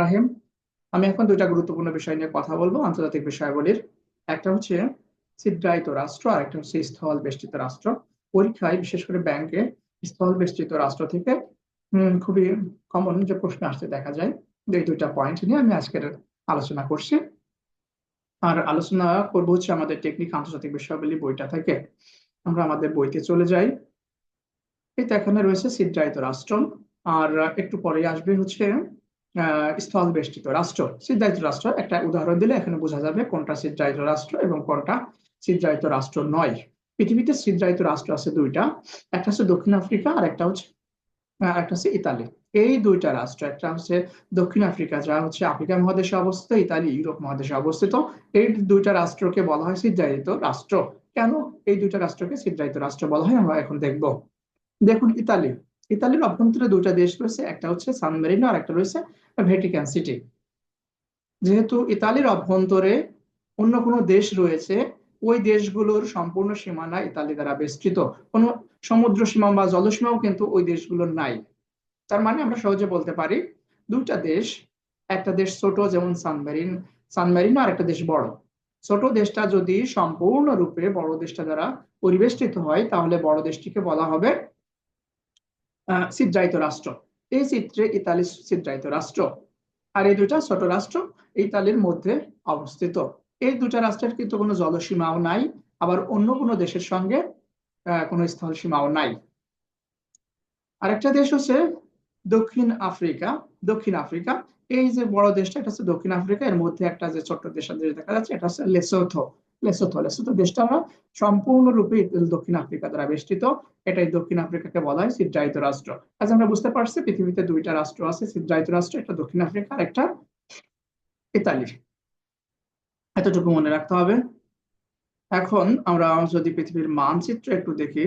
রাহিম। আমি এখন দুইটা গুরুত্বপূর্ণ বিষয় নিয়ে কথা বলব, আন্তর্জাতিক বিষয়াবলীর। একটা হচ্ছে ছিদ্রায়িত রাষ্ট্র, আর একটা হচ্ছে স্থল বেষ্টিত রাষ্ট্র। পরীক্ষায় বিশেষ করে ব্যাংকে স্থল বেষ্টিত রাষ্ট্র থেকে খুবই কমন যে প্রশ্ন আসতে দেখা যায়। এই দুইটা পয়েন্ট নিয়ে আমি আজকের আলোচনা করছি। আর আলোচনা করব হচ্ছে আমাদের টেকনিক আন্তর্জাতিক বিষয়াবলী বইটা থেকে। আমরা আমাদের বইতে চলে যাই। তো এখানে রয়েছে সিদ্ধায়িত রাষ্ট্র। আর একটু পরে আসবে হচ্ছে স্থল বেষ্টিত রাষ্ট্র। সিদ্ধায়িত রাষ্ট্র একটা উদাহরণ দিলে এখানে বোঝা যাবে কোনটা সিদ্ধায়িত রাষ্ট্র এবং কোনটা সিদ্ধায়িত রাষ্ট্র নয়। পৃথিবীতে সিদ্ধায়িত রাষ্ট্র আছে দুইটা, একটা হচ্ছে দক্ষিণ আফ্রিকা আর একটা হচ্ছে একটা হচ্ছে ইতালি। এই দুইটা রাষ্ট্র, একটা হচ্ছে দক্ষিণ আফ্রিকা, যা হচ্ছে আফ্রিকা মহাদেশে অবস্থিত, ইতালি ইউরোপ মহাদেশে অবস্থিত। এই দুইটা রাষ্ট্রকে বলা হয় সিদ্ধায়িত রাষ্ট্র। কেন এই দুইটা রাষ্ট্রকে সিদ্ধায়িত রাষ্ট্র বলা হয় আমরা এখন দেখব। দেখুন ইতালি। ইতালির অভ্যন্তরে দুটা দেশ রয়েছে, একটা হচ্ছে সান মেরিনো আর একটা রয়েছে ভ্যাটিকান সিটি যেহেতু ইতালির অভ্যন্তরে অন্য কোনো দেশ রয়েছে, ওই দেশগুলোর সম্পূর্ণ সীমানা ইতালি দ্বারা বেষ্টিত। কোনো সমুদ্র সীমা বা জলসীমাও কিন্তু ওই দেশগুলোর নাই। তার মানে আমরা সহজে বলতে পারি, দুইটা দেশ, একটা দেশ ছোট যেমন সানমেরিন সানমেরিন আর একটা দেশ বড়। ছোট দেশটা যদি সম্পূর্ণরূপে বড় দেশটা দ্বারা পরিবেষ্টিত হয়, তাহলে বড় দেশটিকে বলা হবে সিদ্ধায়িত রাষ্ট্র। এই চিত্রে ইতালি সিদ্ধায়িত রাষ্ট্র। আর এই দুটা ছোট রাষ্ট্র ইতালির মধ্যে অবস্থিত। এই দুটা রাষ্ট্রের কিন্তু কোনো জলসীমাও নাই, আবার অন্য কোনো দেশের সঙ্গে কোনো স্থল সীমাও নাই। আরেকটা দেশ হচ্ছে দক্ষিণ আফ্রিকা। দক্ষিণ আফ্রিকা, এই যে বড় দেশটা, এটা হচ্ছে দক্ষিণ আফ্রিকা। এর মধ্যে একটা যে ছোট্ট দেশ দেখা যাচ্ছে, এটা হচ্ছে লেসোথো। লেসোথো লেসোথো দেশটা আমরা সম্পূর্ণরূপে দক্ষিণ আফ্রিকা দ্বারা বেষ্টিত। এটাই দক্ষিণ আফ্রিকাকে বলা হয় সিদ্ধায়িত রাষ্ট্র। আজ আমরা বুঝতে পারছি পৃথিবীতে দুইটা রাষ্ট্র আছে সিদ্ধায়িত রাষ্ট্র, একটা দক্ষিণ আফ্রিকা আর একটা ইতালি। এতটুকু মনে রাখতে হবে। এখন আমরা যদি পৃথিবীর মানচিত্র একটু দেখি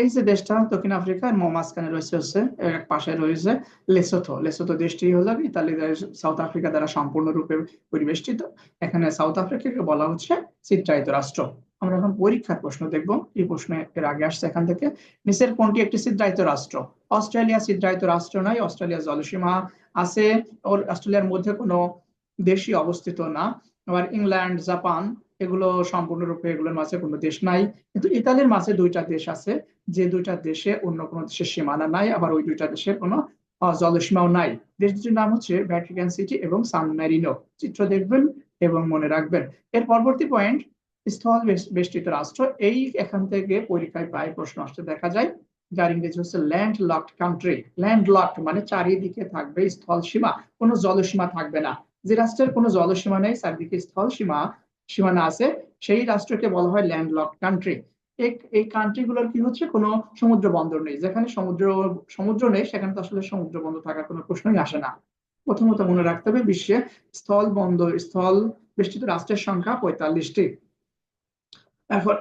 এই যে দেশটা দক্ষিণ আফ্রিকার মাঝখানে রয়েছে হচ্ছে এক পাশে রয়েছে লেসোথো লেসোথো দেশটি হলো ইতালি সাউথ আফ্রিকা দ্বারা সম্পূর্ণরূপে পরিবেষ্টিত এখানে সাউথ আফ্রিকাকে বলা হচ্ছে চিত্রায়িত রাষ্ট্র আমরা এখন পরীক্ষার প্রশ্ন দেখব এই প্রশ্ন এর আগে আসছে এখান থেকে নিচের কোনটি একটি সিদ্ধায়িত রাষ্ট্র অস্ট্রেলিয়া সিদ্ধায়িত রাষ্ট্র নয় অস্ট্রেলিয়া জলসীমা আছে ওর অস্ট্রেলিয়ার মধ্যে কোনো দেশই অবস্থিত না আবার ইংল্যান্ড জাপান এগুলো সম্পূর্ণরূপে এগুলোর মাঝে কোনো দেশ নাই। কিন্তু ইতালির মাঝে দুইটা দেশ আছে, যে দুইটা দেশে অন্য কোনো দেশের সীমানা নাই, আবার ওই দুইটা দেশের কোনো জলসীমাও নাই। দেশ দুটির নাম হচ্ছে ভ্যাটিকান সিটি এবং সান ম্যারিনো চিত্র দেখবেন এবং মনে রাখবেন। এর পরবর্তী পয়েন্ট স্থল বেষ্টিত রাষ্ট্র। এই এখান থেকে পরীক্ষায় প্রায় প্রশ্ন আসতে দেখা যায়। যার ইংরেজি হচ্ছে land locked country land locked মানে চারিদিকে থাকবে স্থল সীমা। কোনো জলসীমা থাকবে না। যে রাষ্ট্রের কোনো জলসীমা নেই, চারিদিকে স্থল সীমা। সীমানা আছে, সেই রাষ্ট্রকে বলা হয় ল্যান্ড লক কান্ট্রি এই কান্ট্রি গুলোর কি হচ্ছে? কোনো সমুদ্র বন্দর নেই। যেখানে সমুদ্র সমুদ্র নেই, সেখানে তো আসলে সমুদ্র বন্দর থাকার কোনো প্রশ্নই আসে না। প্রথমত মনে রাখতে হবে, বিশ্বে স্থল বন্দর, স্থল বেষ্টিত রাষ্ট্রের সংখ্যা পঁয়তাল্লিশটি। এখন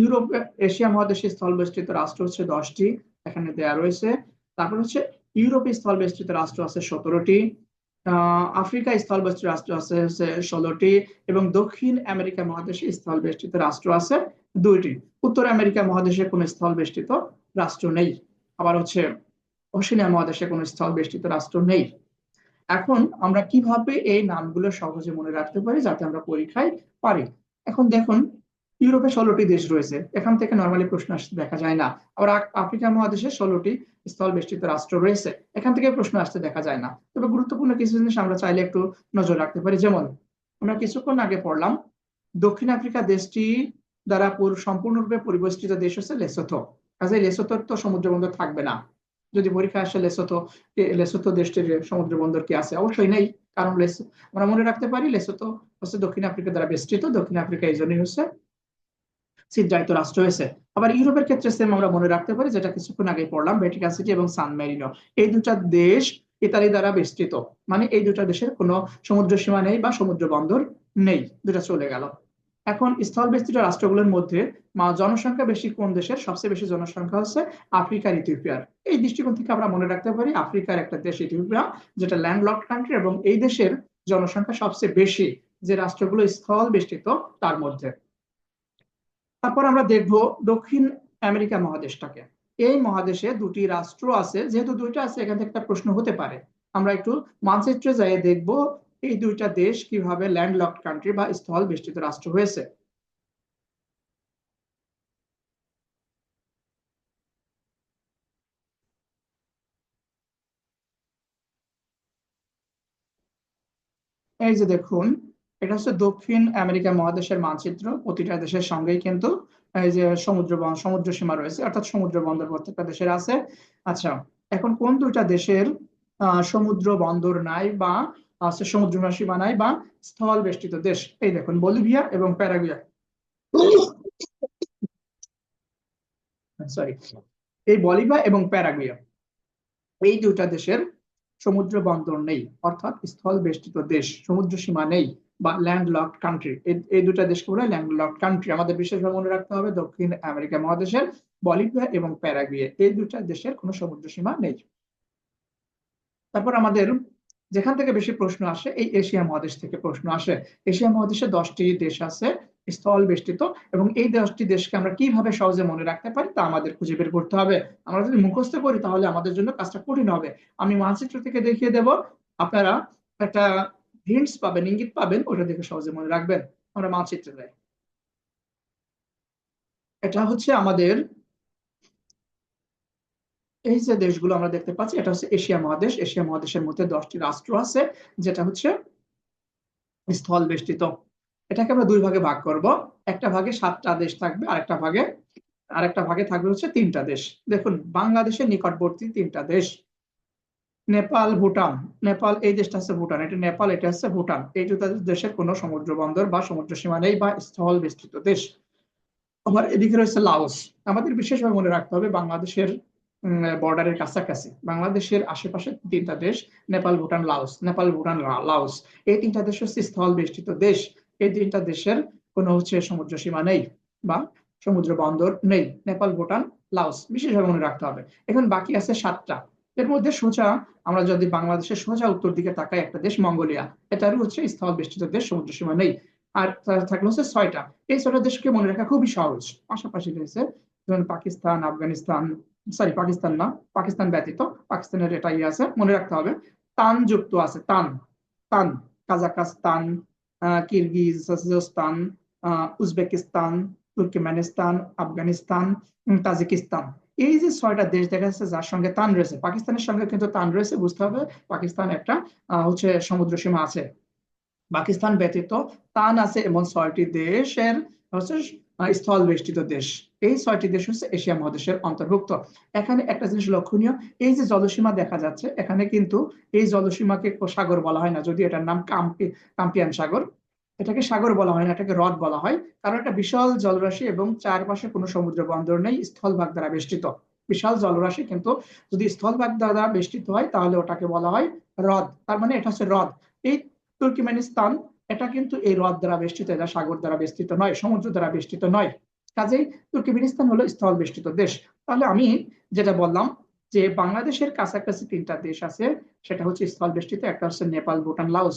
ইউরোপ, এশিয়া মহাদেশে স্থল বেষ্টিত রাষ্ট্র হচ্ছে দশটি, এখানে দেয়া রয়েছে। তারপর হচ্ছে, ইউরোপে স্থল বেষ্টিত রাষ্ট্র আছে সতেরোটি। আফ্রিকা স্থল বেষ্টিত রাষ্ট্র আছে হচ্ছে ষোলোটি এবং দক্ষিণ আমেরিকা মহাদেশে স্থল বেষ্টিত রাষ্ট্র আছে দুইটি। উত্তর আমেরিকা মহাদেশে কোনো স্থল বেষ্টিত রাষ্ট্র নেই। আবার হচ্ছে অস্ট্রেলিয়া মহাদেশে কোনো স্থল বেষ্টিত রাষ্ট্র নেই। এখন আমরা কীভাবে এই নামগুলো সহজে মনে রাখতে পারি যাতে আমরা পরীক্ষায় পারি? এখন দেখুন ইউরোপে ষোলোটি দেশ রয়েছে। এখান থেকে নর্মালি প্রশ্ন আসতে দেখা যায় না। আবার আফ্রিকা মহাদেশে ষোলোটি স্থল বেষ্টিত রাষ্ট্র রয়েছে। এখান থেকে প্রশ্ন আসতে দেখা যায় না। তবে গুরুত্বপূর্ণ কিছু জিনিস আমরা চাইলে একটু নজর রাখতে পারি। যেমন, আমরা কিছুক্ষণ আগে পড়লাম, দক্ষিণ আফ্রিকা দেশটি দ্বারা সম্পূর্ণরূপে পরিবেষ্টিত দেশ হচ্ছে লেসোথো। কাজে লেসোথোর তো সমুদ্র বন্দর থাকবে না। যদি পরীক্ষা আসে লেসোথো লেসোথো দেশটির সমুদ্র বন্দর কি আছে? অবশ্যই নেই। কারণ আমরা মনে রাখতে পারি লেসোথো হচ্ছে দক্ষিণ আফ্রিকা দ্বারা বেষ্টিত। দক্ষিণ আফ্রিকা এই জন্যই হচ্ছে সিদ্ধায়িত রাষ্ট্র হয়েছে। আবার ইউরোপের ক্ষেত্রে সেম আমরা মনে রাখতে পারি, যেটা কিছুক্ষণ আগে পড়লাম ভ্যাটিকান সিটি এবং সান মেরিনো এই দুটা দেশ ইতালি দ্বারা বেষ্টিত মানে এই দুটা দেশের কোনো সমুদ্র সীমা নেই বা সমুদ্র বন্দর নেই। দুটা চলে গেল। এখন স্থল বেষ্টিত রাষ্ট্রগুলোর মধ্যে জনসংখ্যা বেশি কোন দেশের? সবচেয়ে বেশি জনসংখ্যা হচ্ছে আফ্রিকার ইথিওপিয়ার। এই দৃষ্টিকোণ থেকে আমরা মনে রাখতে পারি আফ্রিকার একটা দেশ ইথিওপিয়া, যেটা ল্যান্ডলক কান্ট্রি এবং এই দেশের জনসংখ্যা সবচেয়ে বেশি যে রাষ্ট্রগুলো স্থল বেষ্টিত তার মধ্যে। তারপর আমরা দেখব দক্ষিণ আমেরিকা মহাদেশটাকে। এই মহাদেশে দুটি রাষ্ট্র আছে, যেহেতু দুইটা আছে, এখান থেকে একটা প্রশ্ন হতে পারে। আমরা একটু মানচিত্রে যাই দেখব এই দুইটা দেশ কীভাবে ল্যান্ডলকড কান্ট্রি বা স্থল বেষ্টিত রাষ্ট্র হয়েছে। এই যে দেখুন এটা হচ্ছে দক্ষিণ আমেরিকা মহাদেশের মানচিত্র। প্রতিটা দেশের সঙ্গেই কিন্তু এই যে সমুদ্র সমুদ্র সীমা রয়েছে, অর্থাৎ সমুদ্র বন্দর প্রত্যেকটা দেশের আছে। আচ্ছা এখন কোন দুইটা দেশের সমুদ্র বন্দর নাই বা আছে সমুদ্র সীমা নাই বা স্থল বেষ্টিত দেশ? এই দেখুন, বলিভিয়া এবং প্যারাগুয়া। সরি এই বলিভিয়া এবং প্যারাগুয়া, এই দুটা দেশের সমুদ্র বন্দর নেই, অর্থাৎ স্থল বেষ্টিত দেশ, সমুদ্র সীমা নেই। বা ল্যান্ড লকড কান্ট্রি এই দুটা দেশকে বলে ল্যান্ড লকড কান্ট্রি আমাদের বিশেষভাবে মনে রাখতে হবে দক্ষিণ আমেরিকা মহাদেশের, বলিভিয়া এবং প্যারাগুয়ে। এই দুটা দেশের কোনো সমুদ্র সীমা নেই। তারপর আমাদের যেখান থেকে বেশি প্রশ্ন আসে, এই এশিয়া মহাদেশ থেকে প্রশ্ন আসে। এশিয়া মহাদেশে দশটি দেশ আছে, স্থল বেষ্টিত, এবং এই দশটি দেশকে আমরা কীভাবে সহজে মনে রাখতে পারি তা আমাদের খুঁজে বের করতে হবে। আমরা যদি মুখস্থ করি তাহলে আমাদের জন্য কাজটা কঠিন হবে। আমি মানচিত্র থেকে দেখিয়ে দেব। আপনারা একটা হিন্টস পাবেন, ইঙ্গিত পাবেন, ওটা দেখে সহজে মনে রাখবেন। আমরা মানচিত্রে যাই। এটা হচ্ছে আমাদের এই যে দেশগুলো আমরা দেখতে পাচ্ছি, এটা হচ্ছে এশিয়া মহাদেশ। এশিয়া মহাদেশের মধ্যে দশটি রাষ্ট্র আছে, যেটা হচ্ছে স্থল বেষ্টিত। এটাকে আমরা দুই ভাগে ভাগ করব। একটা ভাগে সাতটা দেশ থাকবে, আরেকটা ভাগে আরেকটা ভাগে থাকবে হচ্ছে তিনটা দেশ। দেখুন, বাংলাদেশের নিকটবর্তী তিনটা দেশ। নেপাল, ভুটান। নেপাল, এই দেশটা হচ্ছে ভুটান, এটা নেপাল, এটা হচ্ছে ভুটান। এই দুটো দেশের কোনো সমুদ্র বন্দর বা সমুদ্র সীমা নেই বা স্থল বিস্তৃত দেশ। আবার এদিকে রয়েছে লাওস। আমাদের বিশেষভাবে মনে রাখতে হবে বাংলাদেশের বর্ডারের কাছাকাছি। বাংলাদেশের আশেপাশে তিনটা দেশ, নেপাল, ভুটান, লাওস। নেপাল, ভুটান লাওস। এই তিনটা দেশ হচ্ছে স্থল বেষ্টিত দেশ। এই তিনটা দেশের কোনো হচ্ছে সমুদ্র সীমা নেই বা সমুদ্র বন্দর নেই। নেপাল, ভুটান, লাওস। বিশেষভাবে মনে রাখতে হবে। এখন বাকি আছে সাতটা। এর মধ্যে সোজা আমরা যদি বাংলাদেশের সোজা উত্তর দিকে তাকাই, একটা দেশ মঙ্গোলিয়া। এটারও হচ্ছে স্থল বেষ্টিত দেশ, সমুদ্র সীমা নেই। আর থাকল হচ্ছে ছয়টা। এই ছয়টা দেশকে মনে রাখা খুবই সহজ। পাশাপাশি রয়েছে যেমন পাকিস্তান, আফগানিস্তান সরি পাকিস্তান না, পাকিস্তান ব্যতীত পাকিস্তানের এটা ইয়ে আছে, মনে রাখতে হবে। তান যুক্ত আছে, তান তান Kazakhstan Kyrgyzstan Uzbekistan, Turkmenistan, Afghanistan Tajikistan. এই যে ছয়টা দেশ দেখা যাচ্ছে যার সঙ্গে তান রয়েছে, পাকিস্তানের সঙ্গে কিন্তু তান রয়েছে, বুঝতে হবে পাকিস্তান একটা হচ্ছে সমুদ্র সীমা আছে। পাকিস্তান ব্যতীত তান আছে এমন ছয়টি দেশের হচ্ছে স্থল বেষ্টিত দেশ। এই ছয়টি দেশ হচ্ছে এশিয়া মহাদেশের অন্তর্ভুক্ত। এখানে একটা জিনিস লক্ষণীয়, এই যে জলসীমা দেখা যাচ্ছে, এখানে কিন্তু এই জলসীমাকে সাগর বলা হয় না যদি এটার নাম কাম্পি, কাম্পিয়ান সাগর। এটাকে সাগর বলা হয় না, এটাকে হ্রদ বলা হয়। কারণ এটা বিশাল জলরাশি এবং চারপাশে কোনো সমুদ্র বন্দর নেই, স্থলভাগ দ্বারা বেষ্টিত। বিশাল জলরাশি কিন্তু যদি স্থলভাগ দ্বারা বেষ্টিত হয়, তাহলে ওটাকে বলা হয় হ্রদ। তার মানে এটা হচ্ছে হ্রদ। এই তুর্কিমেনিস্তান, এটা কিন্তু এই হ্রদ দ্বারা বেষ্টিত, এটা সাগর দ্বারা বেষ্টিত নয়, সমুদ্র দ্বারা বেষ্টিত নয়। কাজেই তুর্কিমেনিস্তান হলো স্থল বেষ্টিত দেশ। তাহলে আমি যেটা বললাম যে বাংলাদেশের কাছাকাছি তিনটা দেশ আছে, সেটা হচ্ছে স্থল বেষ্টিত, একটা হচ্ছে নেপাল, ভুটান লাউস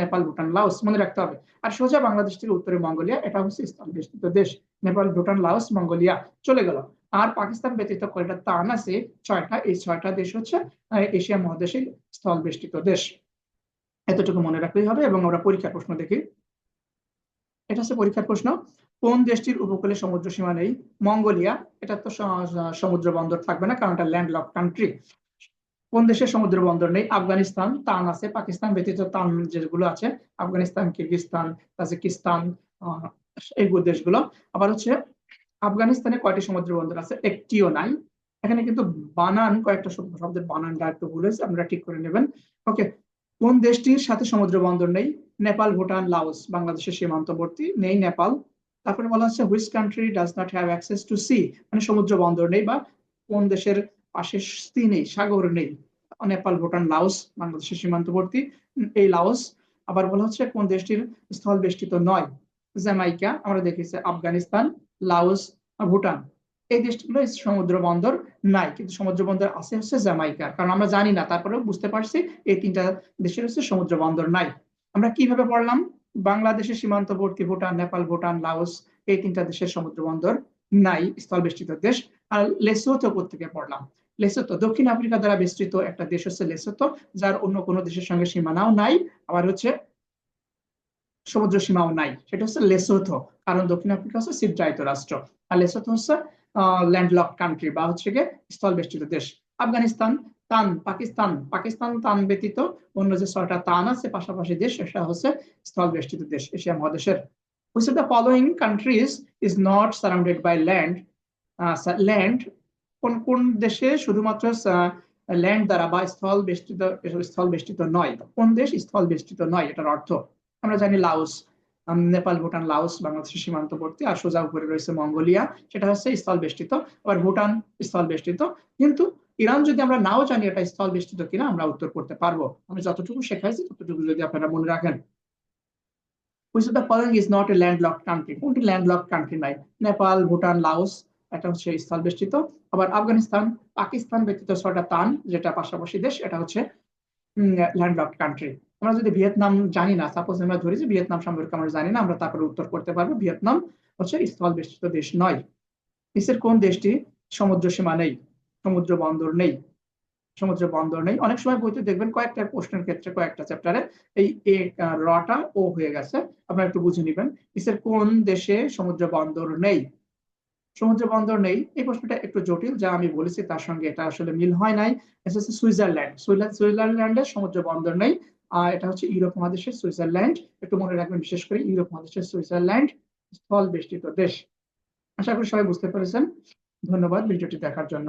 নেপাল, ভুটান লাউস মনে রাখতে হবে। আর সোজা বাংলাদেশ থেকে উত্তরে মঙ্গোলিয়া, এটা হচ্ছে স্থল বেষ্টিত দেশ, নেপাল, ভুটান লাউস মঙ্গোলিয়া চলে গেল। আর পাকিস্তান ব্যতীত কয়টা তান আছে? ছয়টা। এই ছয়টা দেশ হচ্ছে এশিয়া মহাদেশের স্থল বেষ্টিত দেশ। এতটুকু মনে রাখলেই হবে এবং আমরা পরীক্ষার প্রশ্ন দেখি। এটা হচ্ছে পরীক্ষার প্রশ্ন। কোন দেশটির উপকূলে সমুদ্র সীমা নেই? মঙ্গোলিয়া, এটা তো সমুদ্র বন্দর থাকবে না, কারণ এটা ল্যান্ড লক কান্ট্রি কোন দেশের সমুদ্র বন্দর নেই? আফগানিস্তান, তান আছে, পাকিস্তান ব্যতীত তান যেগুলো আছে, আফগানিস্তান কিরগিস্তান তাজিকিস্তান এইগুলো দেশগুলো। আবার হচ্ছে, আফগানিস্তানে কয়টি সমুদ্র বন্দর আছে? একটিও নাই। এখানে কিন্তু বানান কয়েকটা শব্দের বানানটা একটু ভুল হয়েছে, আপনারা ঠিক করে নেবেন। ওকে কোন দেশটির সাথে সমুদ্র বন্দর নেই? নেপাল, ভুটান, লাওস, বাংলাদেশের সীমান্তবর্তী, নেই নেপাল। তারপরে বলা হচ্ছে which country does not have access to sea মানে সমুদ্র বন্দর নেই বা কোন দেশের পাশে সি নেই, সাগর নেই। নেপাল, ভুটান, লাওস, বাংলাদেশের সীমান্তবর্তী, এই লাওস। আবার বলা হচ্ছে, কোন দেশটির স্থল বেষ্টিত নয়? জ্যামাইকা, আমরা দেখেছি, আফগানিস্তান, লাওস, ভুটান। এই দেশগুলো সমুদ্র বন্দর নাই, কিন্তু সমুদ্র বন্দর আছে হচ্ছে জ্যামাইকা। কারণ আমরা জানি না, তারপরেও বুঝতে পারছি এই তিনটা দেশের হচ্ছে সমুদ্র বন্দর নাই। আমরা কীভাবে পড়লাম? বাংলাদেশের সীমান্তবর্তী ভুটান, নেপাল, ভুটান, লাওস, এই তিনটা দেশের সমুদ্র বন্দর নাই, স্থলবেষ্টিত দেশ। আর লেসোতো থেকে পড়লাম? লেসোতো দক্ষিণ আফ্রিকা দ্বারা বেষ্টিত একটা দেশ হচ্ছে লেসোতো, যার অন্য কোনো দেশের সঙ্গে সীমানাও নাই, আবার হচ্ছে সমুদ্র সীমাও নাই। সেটা হচ্ছে লেসোথো, কারণ দক্ষিণ আফ্রিকা হচ্ছে সিদ্ধায়িত রাষ্ট্র। আর লেসোথো হচ্ছে ল্যান্ডলক কান্ট্রি বা হচ্ছে গিয়ে স্থলবেষ্টিত দেশ। আফগানিস্তান তান, পাকিস্তান পাকিস্তান তান ব্যতীত অন্য যে ছয়টা তান আছে, পাশাপাশি দেশ, সেটা হচ্ছে স্থলবেষ্টিত দেশ, এশিয়া মহাদেশের। Which of the following countries is not surrounded by land land কোন কোন দেশে শুধুমাত্র ল্যান্ড দ্বারা বা স্থল বেষ্টিত স্থল বেষ্টিত নয়, কোন দেশ স্থল বেষ্টিত নয়, এটার অর্থ আমরা জানি উম, নেপাল ভুটান লাউস বাংলাদেশের সীমান্তবর্তী আর সোজা উপরে রয়েছে মঙ্গোলিয়া সেটা হচ্ছে স্থল বেষ্টিত আবার ভুটান স্থল বেষ্টিত কিন্তু ইরান যদি আমরা নাও জানি এটা স্থল বেষ্টিত কিনা আমরা উত্তর করতে পারব। আমি যতটুকু শেখাইছি ততটুকু যদি আপনারা মনে রাখেন। Which of the following is not country. কোনটি landlocked country নাই? নেপাল ভুটান লাওস এটা হচ্ছে স্থলবেষ্টিত। আবার আফগানিস্তান পাকিস্তান ব্যতীত ছটা তান যেটা পাশাপাশি দেশ এটা হচ্ছে ল্যান্ডলকড কান্ট্রি আমরা যদি ভিয়েতনাম জানি না সাপোজ আমরা ধরি যে ভিয়েতনাম সম্পর্কে আমরা জানি না, আমরা তারপরে উত্তর করতে পারব, ভিয়েতনাম হচ্ছে স্থলবেষ্টিত দেশ নয়। নিচের কোন দেশটি সমুদ্র সীমা নেই, সমুদ্র বন্দর নেই, সমুদ্র বন্দর নেই? অনেক সময় বইতে দেখবেন কয়েকটা প্রশ্নের ক্ষেত্রে, কয়েকটা চ্যাপ্টারে এই এ রটা ও হয়ে গেছে। আপনারা একটু বুঝে নিবেন নিচের কোন দেশে সমুদ্র বন্দর নেই? সমুদ্র বন্দর নেই? এই প্রশ্নটা একটু জটিল, যা আমি বলেছি তার সঙ্গে এটা আসলে মিল হয় নাই। সুইজারল্যান্ড সুইজার- সুইজারল্যান্ডের সমুদ্র বন্দর নেই আর এটা হচ্ছে ইউরোপ মহাদেশের সুইজারল্যান্ড। একটু মনে রাখবেন, বিশেষ করে ইউরোপ মহাদেশের সুইজারল্যান্ড স্থল বেষ্টিত দেশ। আশা করি সবাই বুঝতে পেরেছেন। ধন্যবাদ ভিডিওটি দেখার জন্য।